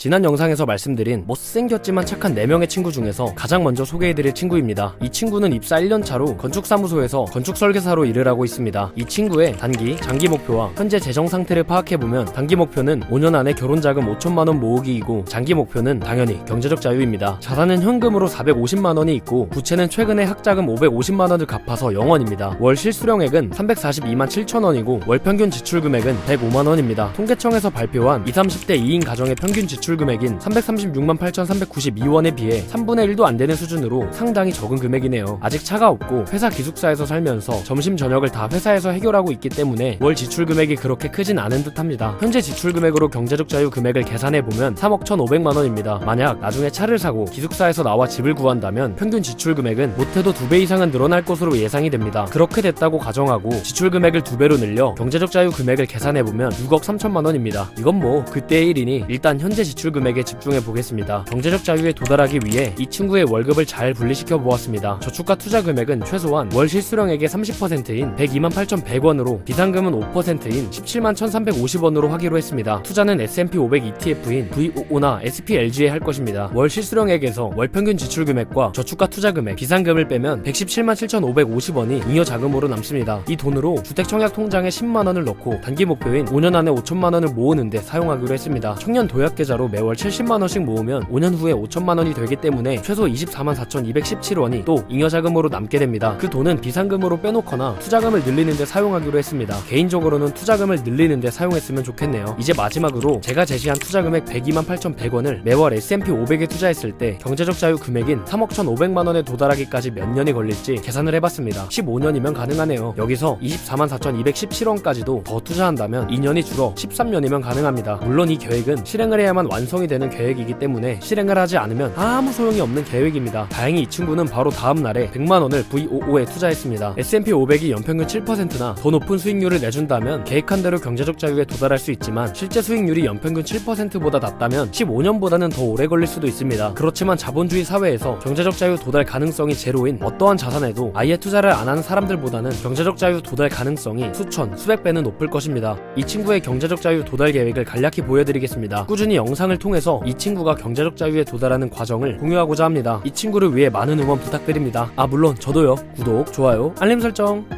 지난 영상에서 말씀드린 못생겼지만 착한 4명의 친구 중에서 가장 먼저 소개해드릴 친구입니다. 이 친구는 입사 1년차로 건축사무소에서 건축설계사로 일을 하고 있습니다. 이 친구의 단기, 장기 목표와 현재 재정 상태를 파악해보면 단기 목표는 5년 안에 결혼자금 5천만원 모으기이고 장기 목표는 당연히 경제적 자유입니다. 자산은 현금으로 450만원이 있고 부채는 최근에 학자금 550만원을 갚아서 0원입니다. 월 실수령액은 342만 7천원이고 월 평균 지출 금액은 105만원입니다. 통계청에서 발표한 20, 30대 2인 가정의 평균 지출 금액인 336만 8,392원에 비해 3분의 1도 안 되는 수준으로 상당히 적은 금액이네요. 아직 차가 없고 회사 기숙사에서 살면서 점심 저녁을 다 회사에서 해결하고 있기 때문에 월 지출 금액이 그렇게 크진 않은 듯합니다. 현재 지출 금액으로 경제적 자유 금액을 계산해 보면 3억 1,500만 원입니다. 만약 나중에 차를 사고 기숙사에서 나와 집을 구한다면 평균 지출 금액은 못해도 두배 이상은 늘어날 것으로 예상이 됩니다. 그렇게 됐다고 가정하고 지출 금액을 두 배로 늘려 경제적 자유 금액을 계산해 보면 6억 3천만 원입니다. 이건 뭐 그때의 일이니 일단 현재 지출 금액에 집중해 보겠습니다. 경제적 자유에 도달하기 위해 이 친구의 월급을 잘 분리시켜 보았습니다. 저축과 투자 금액은 최소한 월 실수령액의 30%인 102만 8,100원으로 비상금은 5%인 17만 1,350원으로 하기로 했습니다. 투자는 S&P 500 ETF인 VOO나 SPLG에 할 것입니다. 월 실수령액에서 월 평균 지출 금액과 저축과 투자 금액, 비상금을 빼면 117만 7,550원이 잉여 자금으로 남습니다. 이 돈으로 주택 청약 통장에 10만 원을 넣고 단기 목표인 5년 안에 5천만 원을 모으는데 사용하기로 했습니다. 청년 도약 계좌로 매월 70만 원씩 모으면 5년 후에 5천만 원이 되기 때문에 최소 24만 4,217원이 또 잉여 자금으로 남게 됩니다. 그 돈은 비상금으로 빼놓거나 투자금을 늘리는데 사용하기로 했습니다. 개인적으로는 투자금을 늘리는데 사용했으면 좋겠네요. 이제 마지막으로 제가 제시한 투자 금액 102만 8,100원을 매월 S&P 500에 투자했을 때 경제적 자유 금액인 3억 1,500만 원에 도달하기까지 몇 년이 걸릴지 계산을 해봤습니다. 15년이면 가능하네요. 여기서 24만 4,217원까지도 더 투자한다면 2년이 줄어 13년이면 가능합니다. 물론 이 계획은 실행을 해야만 완 성이 되는 계획이기 때문에 실행을 하지 않으면 아무 소용이 없는 계획입니다. 다행히 이 친구는 바로 다음 날에 100만 원을 VOO에 투자했습니다. S&P 500이 연평균 7%나 더 높은 수익률을 내준다면 계획한 대로 경제적 자유에 도달할 수 있지만 실제 수익률이 연평균 7%보다 낮다면 15년보다는 더 오래 걸릴 수도 있습니다. 그렇지만 자본주의 사회에서 경제적 자유 도달 가능성이 제로인 어떠한 자산에도 아예 투자를 안 하는 사람들보다는 경제적 자유 도달 가능성이 수천, 수백 배는 높을 것입니다. 이 친구의 경제적 자유 도달 계획을 간략히 보여드리겠습니다. 꾸준히 영상을 통해서 이 친구가 경제적 자유에 도달하는 과정을 공유하고자 합니다. 이 친구를 위해 많은 응원 부탁드립니다. 아 물론 저도요. 구독, 좋아요, 알림 설정.